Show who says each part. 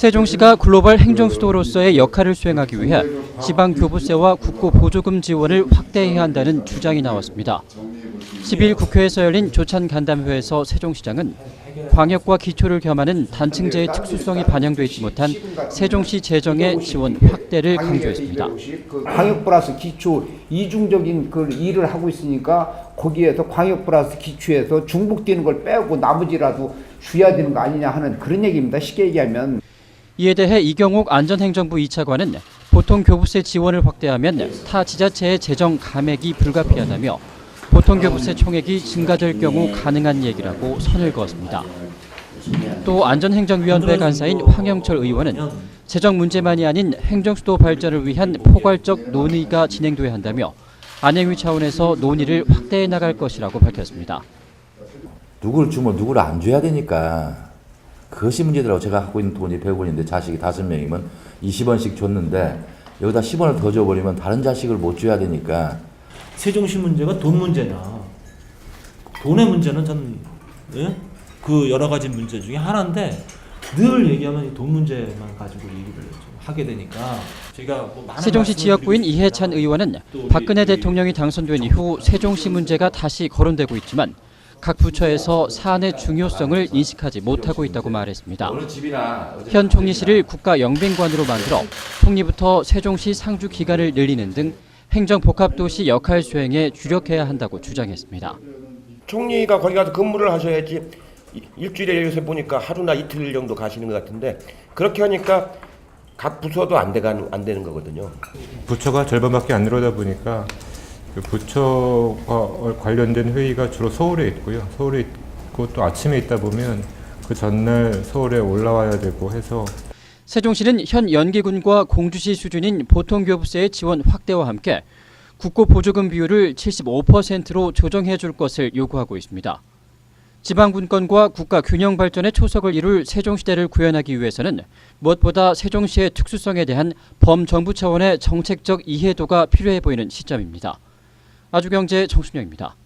Speaker 1: 세종시가 글로벌 행정수도로서의 역할을 수행하기 위해 지방 교부세와 국고 보조금 지원을 확대해야 한다는 주장이 나왔습니다. 10일 국회에서 열린 조찬 간담회에서 세종시장은 광역과 기초를 겸하는 단층제의 특수성이 반영되어 있지 못한 세종시 재정의 지원 확대를 강조했습니다.
Speaker 2: 그 광역 플러스 기초 이중적인 그 일을 하고 있으니까 거기에서 광역 플러스 기초에서 중복되는 걸 빼고 나머지라도 줘야 되는 거 아니냐 하는 그런 얘기입니다. 쉽게 얘기하면
Speaker 1: 이에 대해 이경옥 안전행정부 2차관은 보통 교부세 지원을 확대하면 타 지자체의 재정 감액이 불가피하다며 보통 교부세 총액이 증가될 경우 가능한 얘기라고 선을 그었습니다. 또 안전행정위원회 간사인 황영철 의원은 재정 문제만이 아닌 행정수도 발전을 위한 포괄적 논의가 진행돼야 한다며 안행위 차원에서 논의를 확대해 나갈 것이라고 밝혔습니다.
Speaker 3: 누구를 주면 누구를 안 줘야 되니까 그것이 문제더라고. 제가 갖고 있는 돈이 100원인데 자식이 다섯 명이면 20원씩 줬는데 여기다 10원을 더 줘버리면 다른 자식을 못 줘야 되니까.
Speaker 4: 세종시 문제가 돈 문제냐 돈의 문제는 전 예? 그 여러 가지 문제 중에 하나인데 늘 얘기하면 이돈 문제만 가지고 얘기를 좀 하게 되니까 제가 뭐 많은
Speaker 1: 세종시 지역구인 이해찬 의원은 박근혜
Speaker 4: 이-
Speaker 1: 대통령이 당선된 이후 세종시 문제가 다시 거론되고 있지만 각 부처에서 사안의 중요성을 인식하지 못하고 있다고 말했습니다. 현 총리실을 국가 영빈관으로 만들어 총리부터 세종시 상주 기간을 늘리는 등 행정 복합도시 역할 수행에 주력해야 한다고 주장했습니다.
Speaker 5: 총리가 거기 가서 근무를 하셔야지 이- 일주일에 요새 보니까 하루나 이틀 정도 가시는 것 같은데 그렇게 하니까 각 부서도 안 돼가는 안 되는 거거든요.
Speaker 6: 부처가 절반밖에 안 늘어다 보니까 그 부처와 관련된 회의가 주로 서울에 있고요. 서울에 있고 또 아침에 있다 보면 그 전날 서울에 올라와야 되고 해서
Speaker 1: 세종시는 현 연기군과 공주시 수준인 보통교부세의 지원 확대와 함께 국고 보조금 비율을 75%로 조정해 줄 것을 요구하고 있습니다. 지방분권과 국가 균형 발전의 초석을 이룰 세종시대를 구현하기 위해서는 무엇보다 세종시의 특수성에 대한 범정부 차원의 정책적 이해도가 필요해 보이는 시점입니다. 아주경제 정순영입니다.